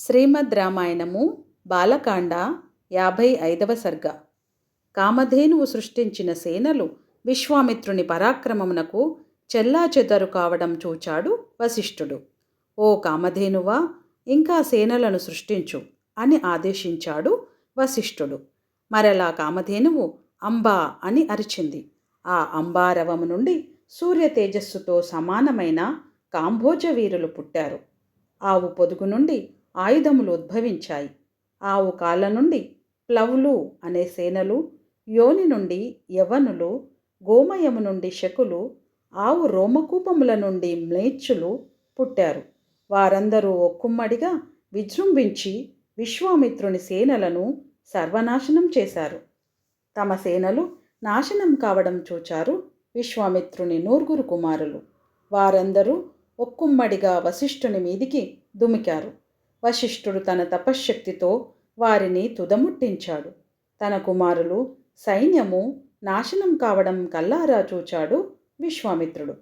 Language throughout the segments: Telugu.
శ్రీమద్ రామాయణము బాలకాండ యాభై ఐదవ సర్గ. కామధేనువు సృష్టించిన సేనలు విశ్వామిత్రుని పరాక్రమమునకు చెల్లాచెదరు కావడం చూచాడు వశిష్ఠుడు. ఓ కామధేనువా ఇంకా సేనలను సృష్టించు అని ఆదేశించాడు వశిష్ఠుడు. మరలా కామధేనువు అంబా అని అరిచింది. ఆ అంబారవము నుండి సూర్య తేజస్సుతో సమానమైన కాంభోజ వీరులు పుట్టారు. ఆవు పొదుగు నుండి ఆయుధములు ఉద్భవించాయి. ఆవు కాళ్ళ నుండి ప్లవులు అనే సేనలు యోని నుండి యవనులు గోమయము నుండి శకులు ఆవు రోమకూపముల నుండి మ్లేచ్చులు పుట్టారు. వారందరూ ఒక్కుమ్మడిగా విజృంభించి విశ్వామిత్రుని సేనలను సర్వనాశనం చేశారు. తమ సేనలు నాశనం కావడం చూచారు విశ్వామిత్రుని నూరుగురు కుమారులు. వారందరూ ఒక్కుమ్మడిగా వశిష్ఠుని మీదికి దుమికారు. వశిష్ఠుడు తన తపశ్శక్తితో వారిని తుదముట్టించాడు. తన కుమారులు సైన్యము నాశనం కావడం కల్లారా చూచాడు విశ్వామిత్రుడు.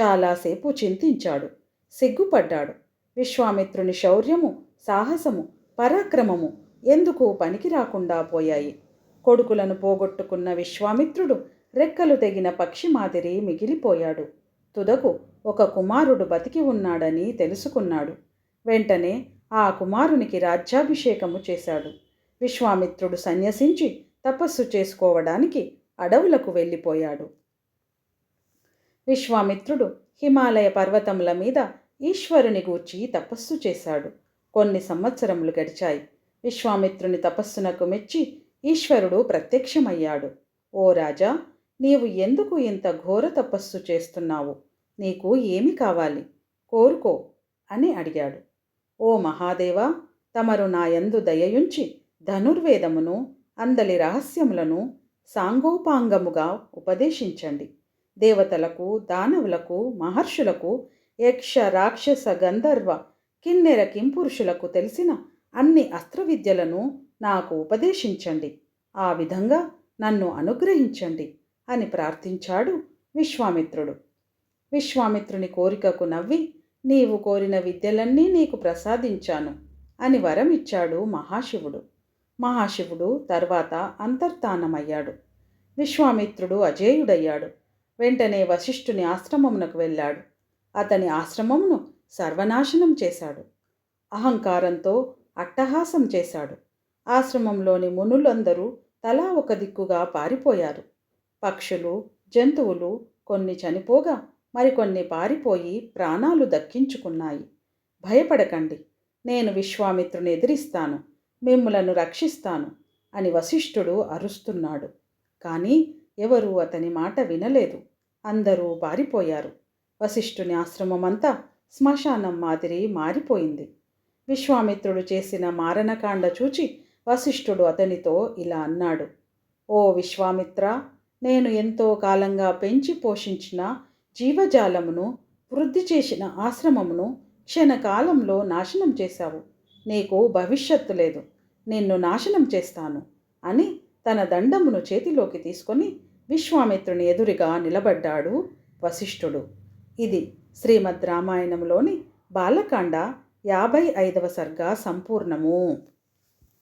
చాలాసేపు చింతించాడు. సిగ్గుపడ్డాడు. విశ్వామిత్రుని శౌర్యము సాహసము పరాక్రమము ఎందుకు పనికి రాకుండా పోయాయి? కొడుకులను పోగొట్టుకున్న విశ్వామిత్రుడు రెక్కలు తెగిన పక్షి మాదిరి మిగిలిపోయాడు. తుదకు ఒక కుమారుడు బతికి ఉన్నాడని తెలుసుకున్నాడు. వెంటనే ఆ కుమారునికి రాజ్యాభిషేకము చేశాడు. విశ్వామిత్రుడు సన్యసించి తపస్సు చేసుకోవడానికి అడవులకు వెళ్ళిపోయాడు. విశ్వామిత్రుడు హిమాలయ పర్వతముల మీద ఈశ్వరుని గూర్చి తపస్సు చేశాడు. కొన్ని సంవత్సరములు గడిచాయి. విశ్వామిత్రుని తపస్సునకు మెచ్చి ఈశ్వరుడు ప్రత్యక్షమయ్యాడు. ఓ రాజా నీవు ఎందుకు ఇంత ఘోర తపస్సు చేస్తున్నావు? నీకు ఏమి కావాలి? కోరుకో అని అడిగాడు. ఓ మహాదేవ తమరు నాయందు దయయుంచి ధనుర్వేదమును అందలి రహస్యములను సాంగోపాంగముగా ఉపదేశించండి. దేవతలకు దానవులకు మహర్షులకు యక్ష రాక్షస గంధర్వ కిన్నెర కింపురుషులకు తెలిసిన అన్ని అస్త్ర విద్యలను నాకు ఉపదేశించండి. ఆ విధంగా నన్ను అనుగ్రహించండి అని ప్రార్థించాడు విశ్వామిత్రుడు. విశ్వామిత్రుని కోరికకు నవ్వి నీవు కోరిన విద్యలన్నీ నీకు ప్రసాదించాను అని వరం ఇచ్చాడు మహాశివుడు. మహాశివుడు తర్వాత అంతర్ధానమయ్యాడు విశ్వామిత్రుడు అజేయుడయ్యాడు. వెంటనే వశిష్ఠుని ఆశ్రమమునకు వెళ్ళాడు. అతని ఆశ్రమమును సర్వనాశనం చేశాడు. అహంకారంతో అట్టహాసం చేశాడు. ఆశ్రమంలోని మునులందరూ తలా ఒక దిక్కుగా పారిపోయారు. పక్షులు జంతువులు కొన్ని చనిపోగా మరికొన్ని పారిపోయి ప్రాణాలు దక్కించుకున్నాయి. భయపడకండి. నేను విశ్వామిత్రుని ఎదిరిస్తాను. మిమ్మలను రక్షిస్తాను అని వశిష్ఠుడు అరుస్తున్నాడు. కానీ ఎవరూ అతని మాట వినలేదు. అందరూ పారిపోయారు. వశిష్ఠుని ఆశ్రమమంతా శ్మశానం మాదిరి మారిపోయింది. విశ్వామిత్రుడు చేసిన మారణకాండ చూచి వశిష్ఠుడు అతనితో ఇలా అన్నాడు. ఓ విశ్వామిత్ర నేను ఎంతో కాలంగా పెంచి పోషించిన జీవజాలమును వృద్ధి చేసిన ఆశ్రమమును క్షణకాలంలో నాశనం చేశావు. నీకు భవిష్యత్తు లేదు. నిన్ను నాశనం చేస్తాను అని తన దండమును చేతిలోకి తీసుకొని విశ్వామిత్రుని ఎదురుగా నిలబడ్డాడు వశిష్ఠుడు. ఇది శ్రీమద్ రామాయణంలోని బాలకాండ యాభై ఐదవ సర్గ సంపూర్ణము.